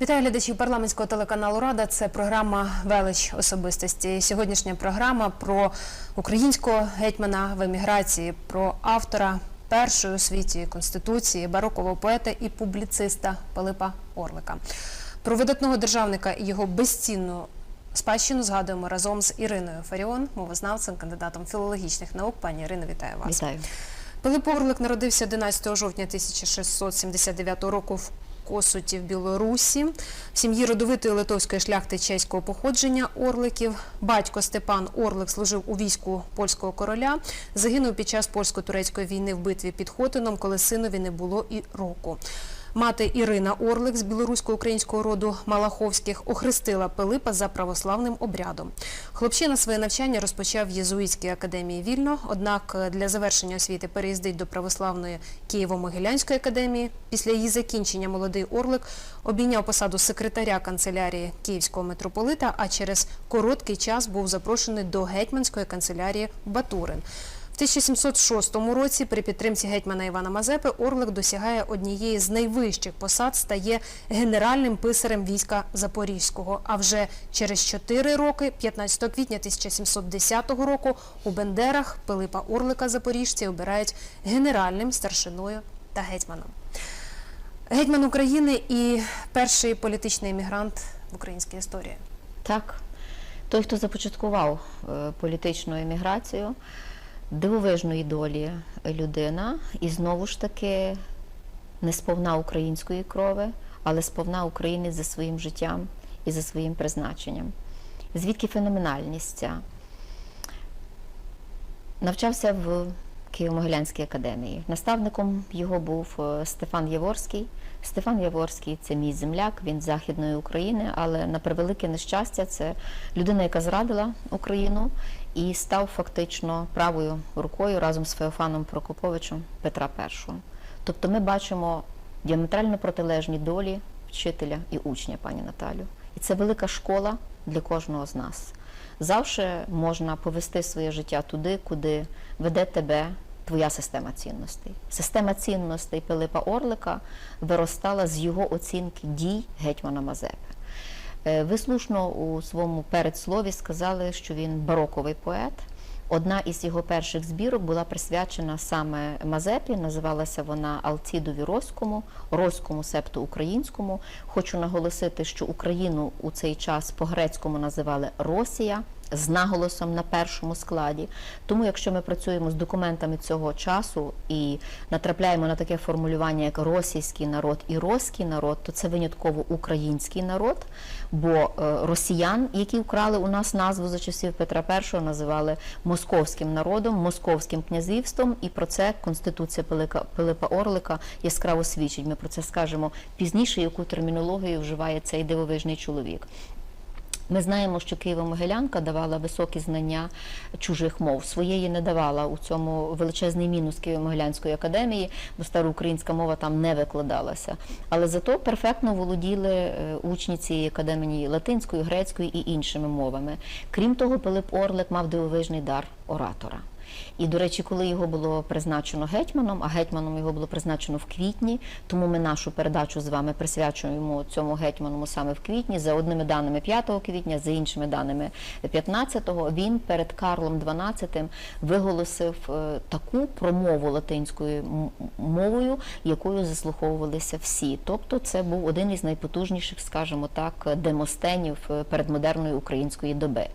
Вітаю глядачів парламентського телеканалу Рада. Це програма Велич особистості. Сьогоднішня програма про українського гетьмана в еміграції, про автора першої у світі конституції, барокового поета і публіциста Пилипа Орлика. Про видатного державника і його безцінну спадщину згадуємо разом з Іриною Фаріон, мовознавцем, кандидатом філологічних наук. Пані Ірино, вітаю вас. Вітаю. Пилип Орлик народився 11 жовтня 1679 року в Косуті в Білорусі. В сім'ї родовитої литовської шляхти чеського походження Орликів. Батько Степан Орлик служив у війську польського короля. Загинув під час польсько-турецької війни в битві під Хотином, коли синові не було і року. Мати Ірина Орлик з білорусько-українського роду Малаховських охрестила Пилипа за православним обрядом. Хлопчина своє навчання розпочав в Єзуїтській академії вільно, однак для завершення освіти переїздить до православної Києво-Могилянської академії. Після її закінчення молодий Орлик обійняв посаду секретаря канцелярії Київського митрополита, а через короткий час був запрошений до гетьманської канцелярії Батурин. В 1706 році при підтримці гетьмана Івана Мазепи Орлик досягає однієї з найвищих посад, стає генеральним писарем війська Запорізького. А вже через 4 роки, 15 квітня 1710 року, у Бендерах Пилипа Орлика Запоріжці обирають генеральним старшиною та гетьманом. Гетьман України і перший політичний емігрант в українській історії. Так, той, хто започаткував е, політичну еміграцію, дивовижної долі людина, і знову ж таки не сповна української крови, але сповна України за своїм життям і за своїм призначенням. Звідки феноменальність ця? Навчався в Києво-Могилянській академії. Наставником його був е, Стефан Яворський. Стефан Яворський це мій земляк, він з Західної України, але на превелике нещастя, це людина, яка зрадила Україну і став фактично правою рукою разом з Феофаном Прокоповичем Петра І. Тобто ми бачимо діаметрально протилежні долі вчителя і учня, пані Наталю. І це велика школа для кожного з нас. Завжди можна повести своє життя туди, куди веде тебе твоя система цінностей. Система цінностей Пилипа Орлика виростала з його оцінки дій гетьмана Мазепи. Е, Ви слушно у своєму передслові сказали, що він бароковий поет. Одна із його перших збірок була присвячена саме Мазепі. Називалася вона Алцідові Роському, Роському септу українському. Хочу наголосити, що Україну у цей час по-грецькому називали Росія з наголосом на першому складі. Тому, якщо ми працюємо з документами цього часу і натрапляємо на таке формулювання, як російський народ і роський народ, то це винятково український народ, бо е, росіян, які вкрали у нас назву за часів Петра І, називали московським народом, московським князівством, і про це Конституція Пилипа Орлика яскраво свідчить. Ми про це скажемо пізніше, яку термінологію вживає цей дивовижний чоловік. Ми знаємо, що Києво-Могилянка давала високі знання чужих мов. Своєї не давала у цьому величезний мінус Києво-Могилянської академії, бо староукраїнська мова там не викладалася. Але зато перфектно володіли е, учні цієї академії латинською, грецькою і іншими мовами. Крім того, Пилип Орлик мав дивовижний дар оратора. І, до речі, коли його було призначено гетьманом, а гетьманом його було призначено в квітні, тому ми нашу передачу з вами присвячуємо цьому гетьманому саме в квітні. За одними даними 5 квітня, за іншими даними 15-го, він перед Карлом XII виголосив е, таку промову латинською мовою, якою заслуховувалися всі. Тобто, це був один із найпотужніших, скажімо так, демостенів е, передмодерної української доби.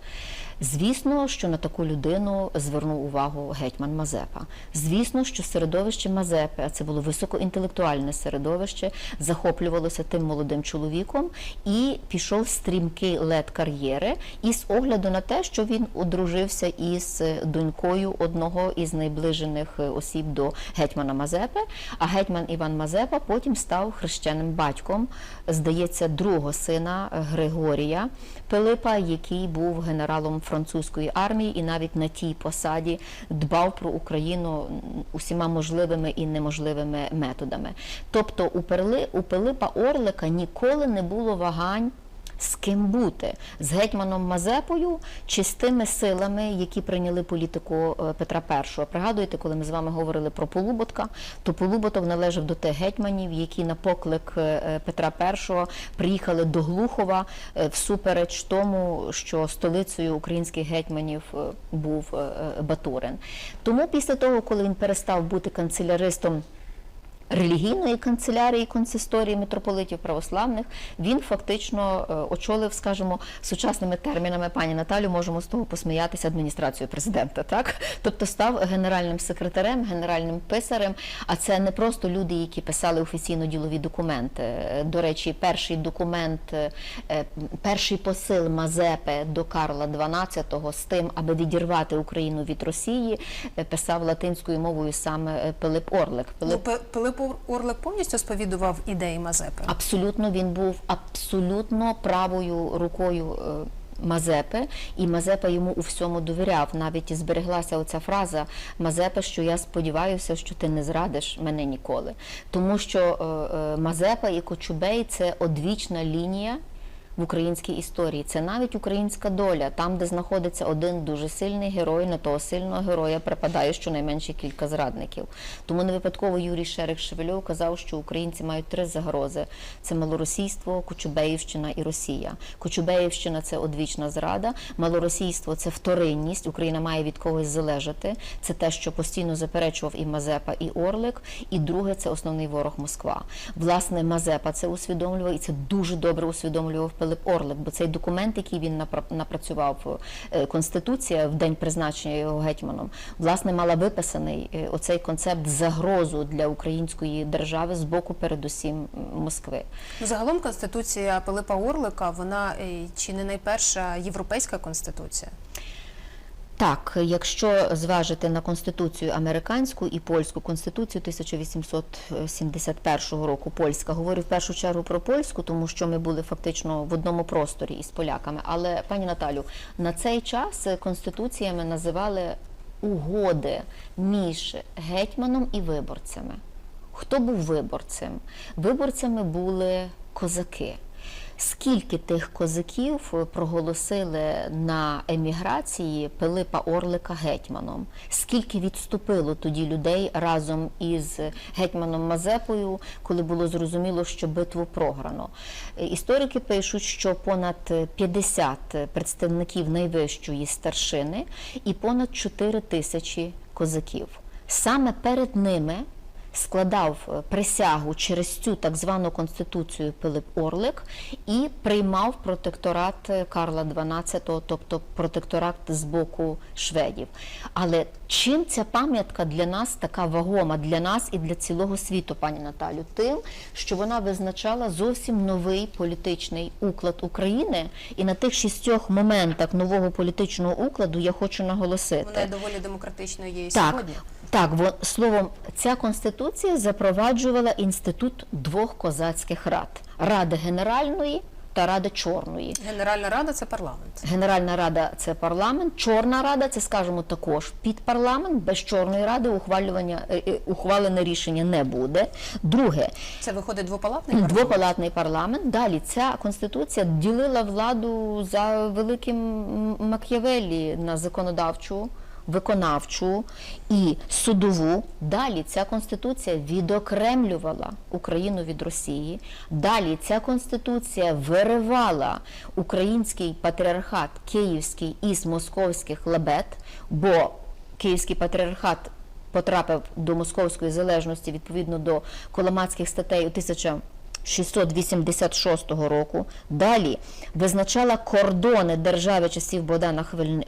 Звісно, що на таку людину звернув увагу гетьман Мазепа. Звісно, що середовище Мазепи, а це було високоінтелектуальне середовище, захоплювалося тим молодим чоловіком і пішов стрімкий лед кар'єри, і з огляду на те, що він одружився із донькою одного із найближених осіб до гетьмана Мазепи. А гетьман Іван Мазепа потім став хрещеним батьком, здається, другого сина Григорія Пилипа, який був генералом французької армії і навіть на тій посаді дбав про Україну усіма можливими і неможливими методами. Тобто у Пилипа Орлика ніколи не було вагань з ким бути з гетьманом Мазепою чи з тими силами, які прийняли політику е, Петра І. Пригадуєте, коли ми з вами говорили про Полуботка, то Полуботок належав до тих гетьманів, які на поклик е, Петра І приїхали до Глухова е, всупереч тому, що столицею українських гетьманів був Батурин. Тому після того, коли він перестав бути канцеляристом релігійної канцелярії консисторії митрополитів православних, він фактично е, очолив, скажімо, сучасними термінами пані Наталю, можемо з того посміятися адміністрацію президента, так тобто став генеральним секретарем, генеральним писарем. А це не просто люди, які писали офіційно ділові документи. Е, До речі, перший документ, е, перший посил Мазепи до Карла XII з тим, аби відірвати Україну від Росії, писав латинською мовою саме Пилип Орлик. Ну, Пилип Пе- Пилип Орлик повністю сповідував ідеї Мазепи. Абсолютно він був абсолютно правою рукою. е, Мазепи, і Мазепа йому у всьому довіряв. Навіть збереглася оця фраза Мазепи, що я сподіваюся, що ти не зрадиш мене ніколи. Тому що е, е, Мазепа і Кочубей це одвічна лінія в українській історії. Це навіть українська доля, там, де знаходиться один дуже сильний герой, на того сильного героя припадає щонайменше кілька зрадників. Тому не випадково Юрій Шерих Шевельов казав, що українці мають три загрози: це малоросійство, Кочубеївщина і Росія. Кочубеївщина це одвічна зрада, малоросійство це вторинність. Україна має від когось залежати. Це те, що постійно заперечував і Мазепа, і Орлик. І друге це основний ворог Москва. Власне, Мазепа це усвідомлював, і це дуже добре усвідомлював Пилип Орлик, бо цей документ, який він напра- напрацював, е, конституція в день призначення його гетьманом, власне, мала виписаний е, оцей концепт загрозу для української держави з боку, передусім Москви. Загалом конституція Пилипа Орлика, вона е, чи не найперша європейська конституція? Так, якщо зважити на конституцію американську і польську конституцію 1871 року, польська говорю в першу чергу про польську, тому що ми були фактично в одному просторі із поляками. Але пані Наталю, на цей час конституціями називали угоди між гетьманом і виборцями. Хто був виборцем? Виборцями були козаки. Скільки тих козаків е, проголосили на еміграції Пилипа Орлика гетьманом? Скільки відступило тоді людей разом із гетьманом Мазепою, коли було зрозуміло, що битву програно? Е, Історики пишуть, що понад 50 представників найвищої старшини і понад 4 тисячі козаків. Саме перед ними складав е, присягу через цю так звану конституцію Пилип Орлик і приймав протекторат е, Карла XII, тобто протекторат з боку шведів. Але чим ця пам'ятка для нас така вагома для нас і для цілого світу, пані Наталю? Тим, що вона визначала зовсім новий політичний уклад України, і на тих шістьох моментах нового політичного укладу я хочу наголосити. Вона доволі демократичною є і Так, сьогодні. Так, во, словом, ця конституція запроваджувала інститут двох козацьких рад: Ради Генеральної та Ради Чорної. Генеральна рада це парламент. Генеральна рада це парламент, Чорна рада це, скажімо, також під парламент. Без Чорної ради ухвалювання е, е, ухвалене рішення не буде. Друге, Це виходить двопалатний парламент. Двопалатний парламент. Далі ця конституція ділила владу за великим Мак'явеллі на законодавчу, виконавчу і судову. Далі ця конституція відокремлювала Україну від Росії. Далі ця конституція виривала український патріархат Київський із московських лабет, бо Київський патріархат потрапив до московської залежності відповідно до коломатських статей у 1686 року. Далі визначала кордони держави часів Богдана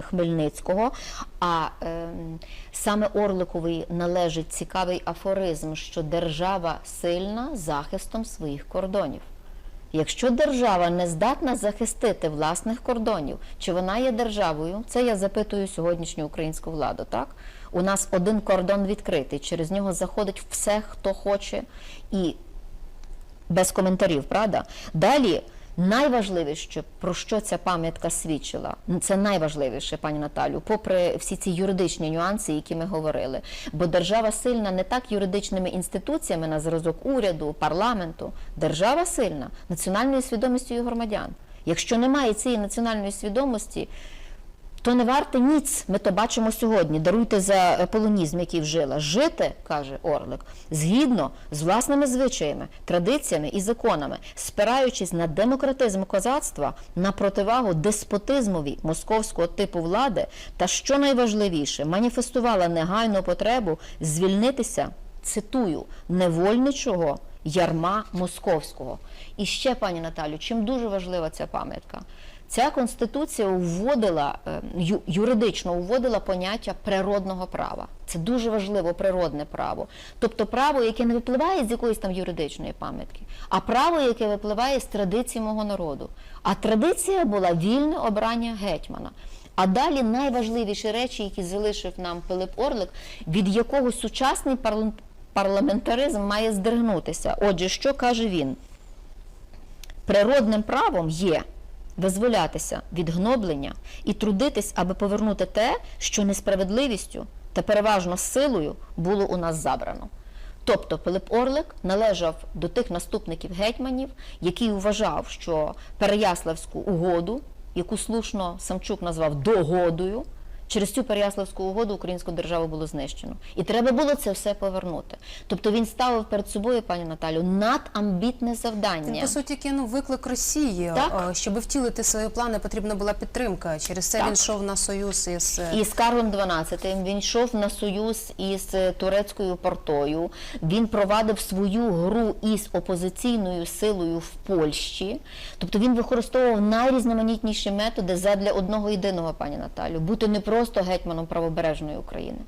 Хмельницького. А ем, саме Орликові належить цікавий афоризм, що держава сильна захистом своїх кордонів. Якщо держава не здатна захистити власних кордонів, чи вона є державою? Це я запитую сьогоднішню українську владу. Так у нас один кордон відкритий, через нього заходить все, хто хоче, і без коментарів, правда? Далі найважливіше, про що ця пам'ятка свідчила, це найважливіше, пані Наталю, попри всі ці юридичні нюанси, які ми говорили. Бо держава сильна не так юридичними інституціями на зразок уряду, парламенту. Держава сильна національною свідомістю громадян. Якщо немає цієї національної свідомості, то не варте ніц. Ми то бачимо сьогодні. Даруйте за е, полонізм, який вжила. Жити, каже Орлик, згідно з власними звичаями, традиціями і законами, спираючись на демократизм козацтва, на противагу деспотизмові московського типу влади, та що найважливіше, маніфестувала негайну потребу звільнитися, цитую, невольничого ярма московського. І ще, пані Наталю, чим дуже важлива ця пам'ятка? Ця конституція вводила е, юридично вводила поняття природного права. Це дуже важливо природне право. Тобто право, яке не випливає з якоїсь там юридичної пам'ятки, а право, яке випливає з традицій мого народу. А традиція була вільне обрання гетьмана. А далі найважливіші речі, які залишив нам Пилип Орлик, від якого сучасний парламентаризм має здригнутися. Отже, що каже він? Природним правом є визволятися від гноблення і трудитись, аби повернути те, що несправедливістю та переважно силою було у нас забрано. Тобто Пилип Орлик належав до тих наступників гетьманів, який вважав, що Переяславську угоду, яку слушно Самчук назвав догодою, через цю Переяславську угоду українську державу було знищено. І треба було це все повернути. Тобто він ставив перед собою, пані Наталю, надамбітне завдання. Він, по суті, кинув виклик Росії. Так. Е, Щоб втілити свої плани, потрібна була підтримка. Через це Так. він йшов на союз із е, І з Карлом XII він йшов на союз із е, турецькою портою. Він провадив свою гру із опозиційною силою в Польщі. Тобто він використовував найрізноманітніші методи задля одного єдиного, пані Наталю, бути не просто гетьманом правобережної України,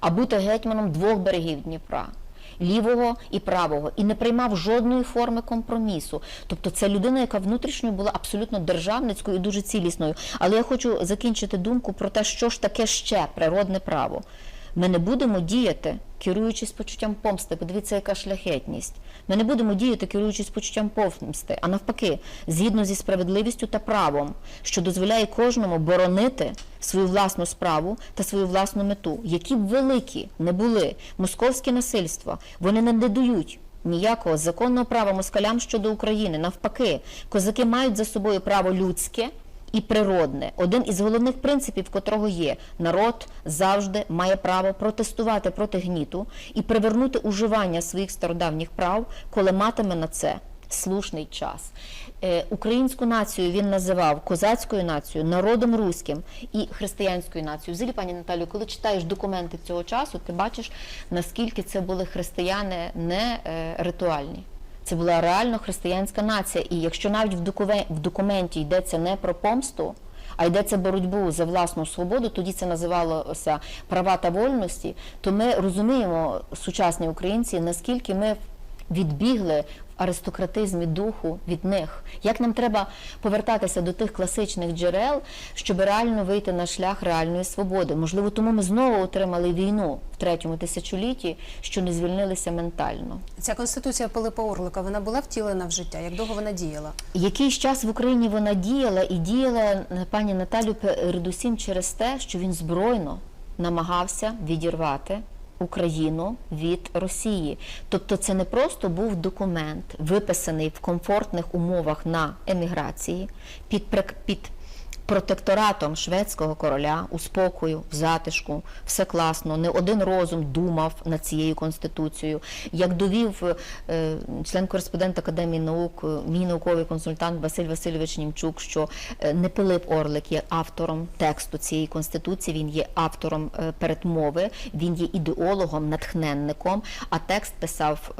а бути гетьманом двох берегів Дніпра. Лівого і правого, і не приймав жодної форми компромісу. Тобто це людина, яка внутрішньо була абсолютно державницькою і дуже цілісною. Але я хочу закінчити думку про те, що ж таке ще природне право. Ми не будемо діяти, керуючись почуттям помсти. Подивіться, яка шляхетність. Ми не будемо діяти, керуючись почуттям помсти, а навпаки, згідно зі справедливістю та правом, що дозволяє кожному боронити свою власну справу та свою власну мету, які б великі не були московські насильства, вони не дають ніякого законного права москалям щодо України. Навпаки, козаки мають за собою право людське і природне. Один із головних принципів, котрого є народ завжди має право протестувати проти гніту і привернути уживання своїх стародавніх прав, коли матиме на це слушний час. Е, Українську націю він називав козацькою нацією, народом руським і християнською нацією. Взагалі, пані Наталю, коли читаєш документи цього часу, ти бачиш, наскільки це були християни не е, ритуальні. Це була реально християнська нація. І якщо навіть в докумен- в документі йдеться не про помсту, а йдеться боротьбу за власну свободу, тоді це називалося права та вольності, то ми розуміємо, сучасні українці, наскільки ми відбігли в аристократизмі духу від них. Як нам треба повертатися до тих класичних джерел, щоб реально вийти на шлях реальної свободи? Можливо, тому ми знову отримали війну в третьому тисячолітті, що не звільнилися ментально. ця конституція Пилипа Орлика. Вона була втілена в життя. Як довго вона діяла? Якийсь час в Україні вона діяла і діяла е, пані Наталю передусім через те, що він збройно намагався відірвати Україну від Росії. Тобто це не просто був документ, виписаний в комфортних умовах на еміграції під під протекторатом шведського короля у спокою, в затишку, все класно. Не один розум думав над цією конституцією. Як довів е, член-кореспондент Академії наук, е, мій науковий консультант Василь Васильович Німчук, що е, не Пилип Орлик є автором тексту цієї конституції, він є автором передмови, він є ідеологом, натхненником. А текст писав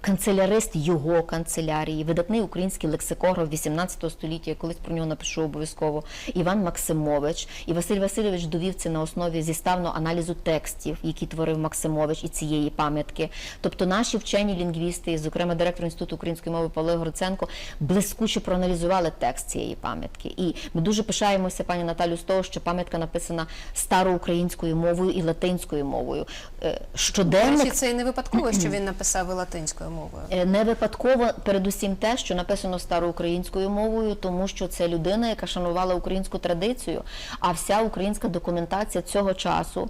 канцелярист його канцелярії, видатний український лексикограф 18 століття. Я колись про нього напишу обов'язково. Іван Максимович. І Василь Васильович довів це на основі зіставного аналізу текстів, які творив Максимович і цієї пам'ятки. Тобто наші вчені лінгвісти, зокрема директор інституту української мови Павло Гриценко, блискуче проаналізували текст цієї пам'ятки. І ми дуже пишаємося, пані Наталю, з того, що пам'ятка написана староукраїнською мовою і латинською мовою. Е, Щоденник речі, це і не випадково, що він написав і латинською мовою. Е, Не випадково, передусім те, що написано староукраїнською мовою, тому що це людина, яка шанувала українську традицію, а вся українська документація цього часу,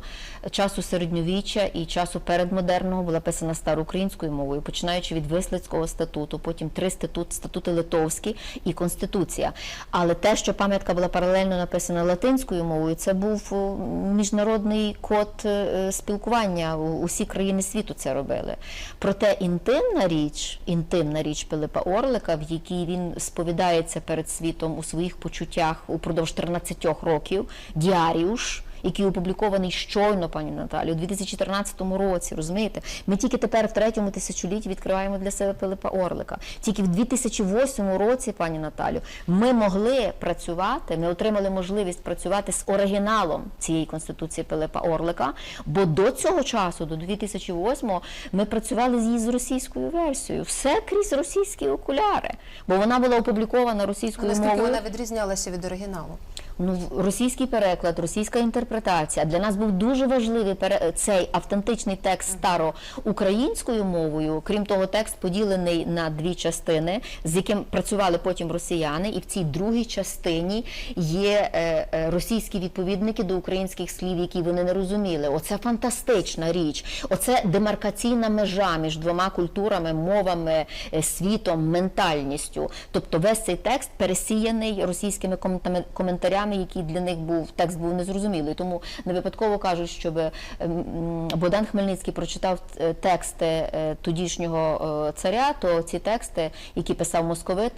часу середньовіччя і часу передмодерного була писана староукраїнською мовою, починаючи від Вислицького статуту, потім три статут, статути литовські і конституція. Але те, що пам'ятка була паралельно написана латинською мовою, це був міжнародний код е, спілкування. Усі країни світу це робили. Проте інтимна річ, інтимна річ Пилипа Орлика, в якій він сповідається перед світом у своїх почуттях упродовж 13 років, діаріуш. Який опублікований щойно, пані Наталі, у 2014 році. Розумієте, ми тільки тепер в третьому тисячолітті відкриваємо для себе Пилипа Орлика. Тільки в 2008 році, пані Наталю, ми могли працювати. Ми отримали можливість працювати з оригіналом цієї конституції Пилипа Орлика. Бо до цього часу, до 2008 ми працювали з її з російською версією. Все крізь російські окуляри, бо вона була опублікована російською Наскільки вона відрізнялася від оригіналу? Ну, російський переклад, російська інтерпретація. Для нас був дуже важливий пере- цей автентичний текст староукраїнською мовою. Крім того, текст поділений на дві частини, з яким працювали потім росіяни, і в цій другій частині є е, е, російські відповідники до українських слів, які вони не розуміли. Оце фантастична річ. Оце демаркаційна межа між двома культурами, мовами, е, світом, ментальністю. Тобто весь цей текст пересіяний російськими коментами- коментарями, які для них був текст був незрозумілий. Тому не випадково кажуть, щоб ем, Богдан Хмельницький прочитав е, тексти е, тодішнього е, царя, то ці тексти, які писав московит,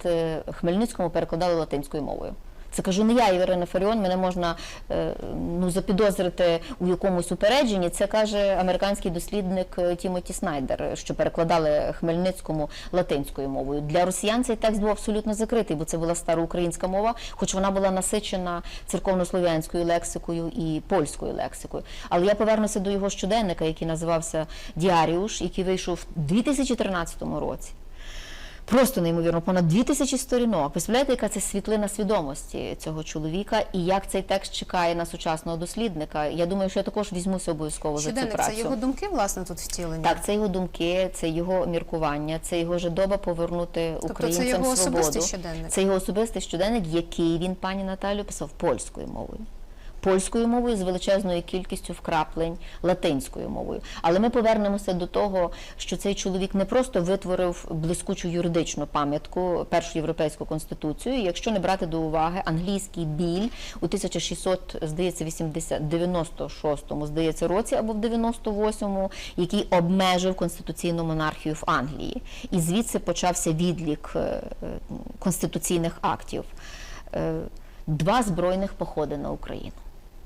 Хмельницькому перекладали латинською мовою. Це кажу не я, Ірина Фаріон, мене можна е, ну, запідозрити у якомусь упередженні. Це каже американський дослідник е, Тімоті Снайдер, що перекладали Хмельницькому латинською мовою. Для росіян цей текст був абсолютно закритий, бо це була староукраїнська мова, хоч вона була насичена церковнослов'янською лексикою і польською лексикою. Але я повернуся до його щоденника, який називався Діаріуш, який вийшов у 2013 році. Просто неймовірно, понад 2000 сторінок. Представляєте, яка це світлина свідомості цього чоловіка, і як цей текст чекає на сучасного дослідника. Я думаю, що я також візьмуся обов'язково за цю Щоденник працю. це його думки, власне, тут втілені? Так, це його думки, це його міркування, це його жадоба повернути Тобто це його особистий щоденник? Це його особистий щоденник, який він, пані Наталю, писав польською мовою. Польською мовою з величезною кількістю вкраплень латинською мовою. Але ми повернемося до того, що цей чоловік не просто витворив блискучу юридичну пам'ятку, першу європейську конституцію. Якщо не брати до уваги англійський біль у 1600, здається, 80, 96-му, здається, році або в 98-му, який обмежив конституційну монархію в Англії. І звідси почався відлік е, конституційних актів. Е, Два збройних походи на Україну.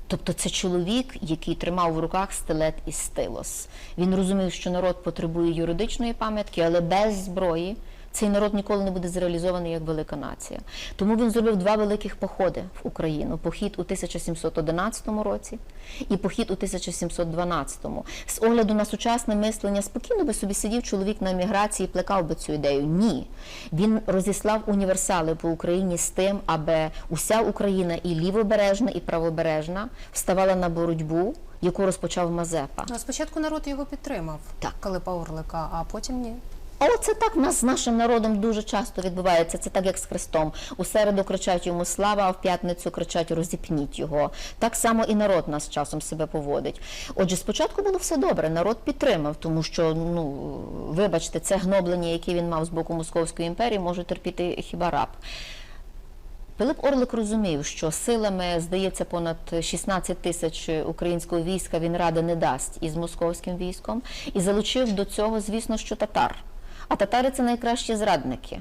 Тобто це чоловік, який тримав в руках стилет і стилос. Він розумів, що народ потребує юридичної пам'ятки, але без зброї цей народ ніколи не буде зреалізований як велика нація. Тому він зробив два великих походи в Україну: похід у 1711 році і похід у 1712. З огляду на сучасне мислення, спокійно би собі сидів чоловік на еміграції, і плекав би цю ідею. Ні, він розіслав універсали по Україні з тим, аби уся Україна і лівобережна, і правобережна вставала на боротьбу, яку розпочав Мазепа. Ну, спочатку народ його підтримав, Так. Пилипа Орлика, а потім ні. А оце так в нас з нашим народом дуже часто відбувається. Це так, як з Христом. У середу кричать йому слава, а в п'ятницю кричать розіпніть його. Так само і народ нас часом себе поводить. Отже, спочатку було все добре, народ підтримав, тому що, ну вибачте, це гноблення, яке він мав з боку Московської імперії, може терпіти хіба раб. Пилип Орлик розумів, що силами, здається, понад 16 тисяч українського війська він ради не дасть із московським військом, і залучив до цього, звісно, що татар. А татари це найкращі зрадники.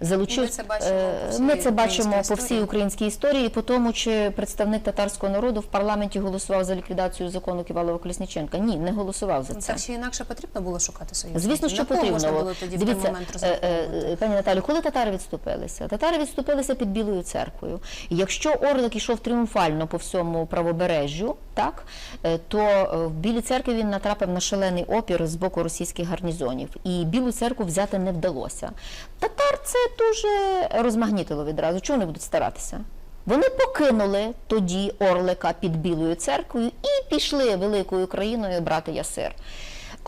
Залучив, Ми це бачимо е, по всій ми це бачимо по всій українській історії, по тому, чи представник татарського народу в парламенті голосував за ліквідацію закону Ківалова Колісніченка. Ні, не голосував за Ну, це. Так чи інакше потрібно було шукати союзників? Звісно, що потрібно. можна було. тоді в Дивіться, е, е, пані Наталю, коли татари відступилися? Татари відступилися під Білою церквою. Якщо Орлик ішов тріумфально по всьому правобережжю, так то в Білій церкві він натрапив на шалений опір з боку російських гарнізонів. І Білу церкву взяти не вдалося. Татар це дуже розмагнітило відразу. Чого вони будуть старатися? Вони покинули тоді Орлика під Білою церквою і пішли великою країною брати Ясир.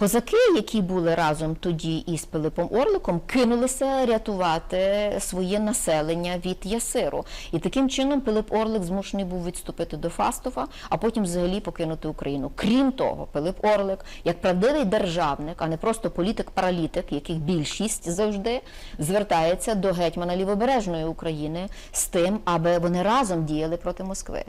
Козаки, які були разом тоді із Пилипом Орликом, кинулися рятувати своє населення від Ясиру. І таким чином Пилип Орлик змушений був відступити до Фастова, а потім взагалі покинути Україну. Крім того, Пилип Орлик, як правдивий державник, а не просто політик-паралітик, яких більшість завжди звертається до гетьмана Лівобережної України з тим, аби вони разом діяли проти Москви.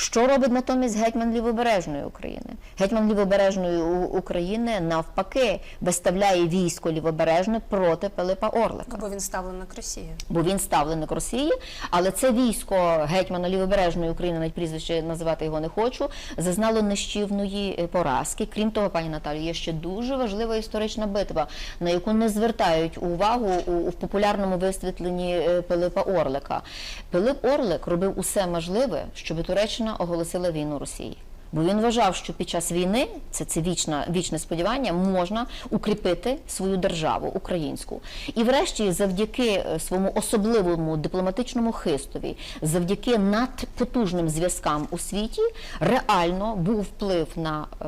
Що робить натомість гетьман Лівобережної України? Гетьман Лівобережної України навпаки виставляє військо Лівобережне проти Пилипа Орлика Бо він ставлений Росії. бо він ставленик Росії, але це військо гетьмана Лівобережної України, навіть прізвище називати його не хочу, зазнало нищівної е, поразки. Крім того, пані Наталі, є ще дуже важлива історична битва, на яку не звертають увагу у, у популярному висвітленні е, Пилипа Орлика. Пилип Орлик робив усе можливе, щоб Туреччина оголосила війну Росії. Бо він вважав, що під час війни це, це вічна, вічне сподівання, можна укріпити свою державу українську. І врешті, завдяки е, своєму особливому дипломатичному хистові, завдяки надпотужним зв'язкам у світі, реально був вплив на. е,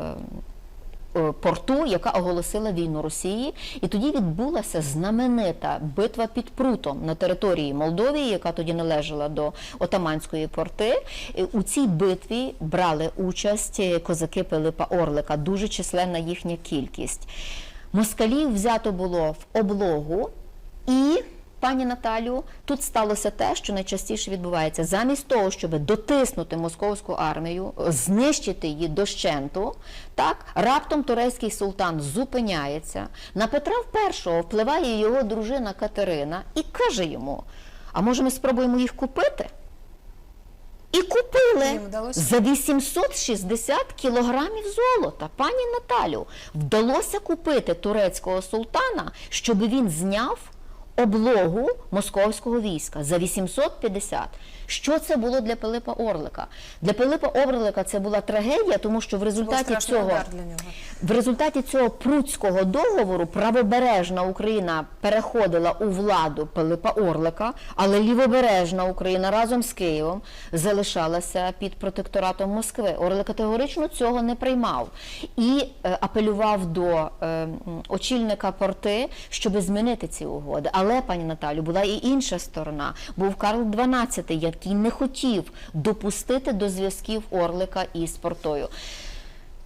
Порту, яка оголосила війну Росії, і тоді відбулася знаменита битва під Прутом на території Молдовії, яка тоді належала до Отаманської порти. Е, У цій битві брали участь е, козаки Пилипа Орлика, дуже численна їхня кількість. Москалів взято було в облогу і. Пані Наталю, тут сталося те, що найчастіше відбувається. Замість того, щоб дотиснути московську армію, знищити її дощенту, так раптом турецький султан зупиняється. На Петра І впливає його дружина Катерина і каже йому: а може ми спробуємо їх купити? І купили за 860 кілограмів золота. Пані Наталю, вдалося купити турецького султана, щоб він зняв облогу московського війська за 850. Що це було для Пилипа Орлика? Для Пилипа Орлика це була трагедія, тому що в результаті цього в результаті цього прудського договору правобережна Україна переходила у владу Пилипа Орлика, але лівобережна Україна разом з Києвом залишалася під протекторатом Москви. Орлик категорично цього не приймав і е, апелював до е, очільника порти, щоб змінити ці угоди. Але, пані Наталю, була і інша сторона. Був Карл XII, який не хотів допустити до зв'язків Орлика із портою.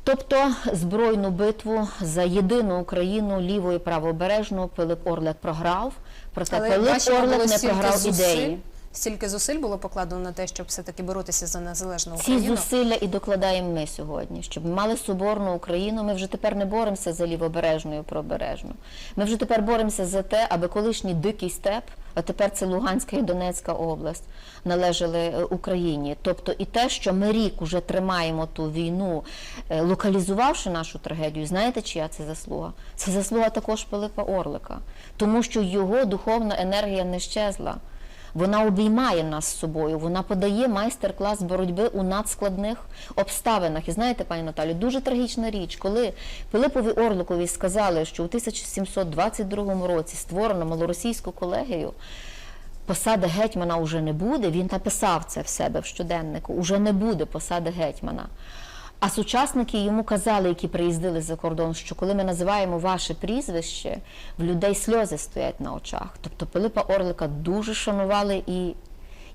Тобто збройну битву за єдину Україну ліву і правобережну Пилип Орлик програв, проте Але Пилип Орлик не програв ідеї. Стільки зусиль було покладено на те, щоб все-таки боротися за незалежну Ці зусилля і докладаємо ми сьогодні, щоб ми мали соборну Україну. Ми вже тепер не боремося за лівобережну і правобережну. Ми вже тепер боремося за те, аби колишній дикий степ, а тепер це Луганська і Донецька область, належали е, Україні. Тобто і те, що ми рік уже тримаємо ту війну, е, локалізувавши нашу трагедію, знаєте, чия це заслуга? Це заслуга також Пилипа Орлика, тому що його духовна енергія не щезла. Вона обіймає нас з собою, вона подає майстер-клас боротьби у надскладних обставинах. І знаєте, пані Наталі, дуже трагічна річ, коли Пилипові Орликові сказали, що у 1722 році створено малоросійську колегію. Посади гетьмана вже не буде. Він написав це в себе в щоденнику. Уже не буде посади гетьмана. А сучасники йому казали, які приїздили за кордон, що коли ми називаємо ваше прізвище, в людей сльози стоять на очах. Тобто Пилипа Орлика дуже шанували і,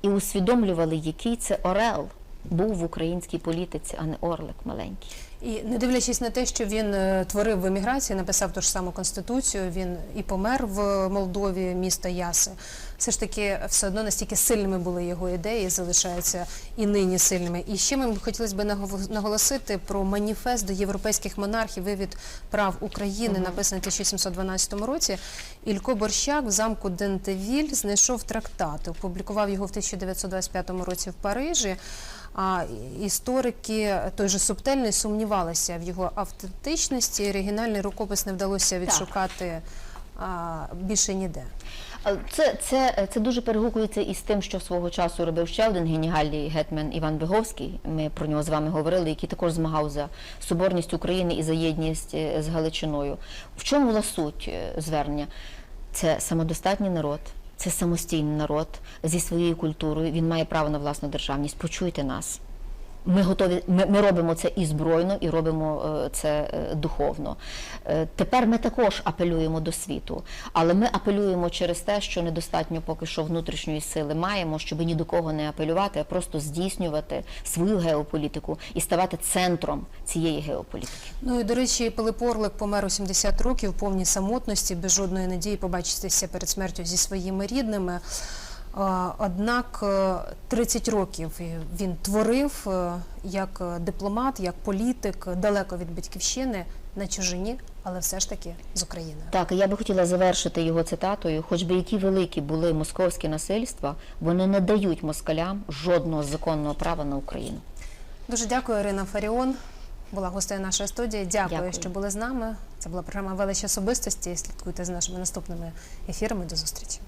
і усвідомлювали, який це орел був в українській політиці, а не орлик маленький. І не дивлячись на те, що він е, творив в еміграції, написав ту ж саму конституцію, він і помер в Молдові, міста Яси. Все ж таки, все одно настільки сильними були його ідеї, залишаються і нині сильними. І ще ми хотілося б наго- наголосити про маніфест до європейських монархів вивід прав України, написаний в 1712 році. Ілько Борщак в замку Дентевіль знайшов трактат, опублікував його в 1925 році в Парижі. А історики той же Субтельний сумнівалися в його автентичності. Оригінальний рукопис не вдалося відшукати а, більше ніде. Це, це, це дуже перегукується із тим, що свого часу робив ще один геніальний гетьман Іван Виговський. Ми про нього з вами говорили, який також змагав за соборність України і за єдність е, з Галичиною. В чому була суть е, звернення? Це самодостатній народ, це самостійний народ зі своєю культурою. Він має право на власну державність. Почуйте нас. Ми готові, ми, ми робимо це і збройно, і робимо е, це е, духовно. Е, Тепер ми також апелюємо до світу, але ми апелюємо через те, що недостатньо поки що внутрішньої сили маємо, щоб ні до кого не апелювати, а просто здійснювати свою геополітику і ставати центром цієї геополітики. Ну і до речі, Пилип Орлик помер у 70 років повній самотності, без жодної надії побачитися перед смертю зі своїми рідними. А, Однак е, 30 років він творив е, як е, дипломат, як політик, далеко від батьківщини, на чужині, але все ж таки з Україною. Так, я би хотіла завершити його цитатою. Хоч би які великі були московські насильства, вони не дають москалям жодного законного права на Україну. Дуже дякую, Ірина Фаріон. Була гостею нашої студії. Дякую, Дякую. що були з нами. Це була програма Велич особистості. Слідкуйте за нашими наступними ефірами. До зустрічі.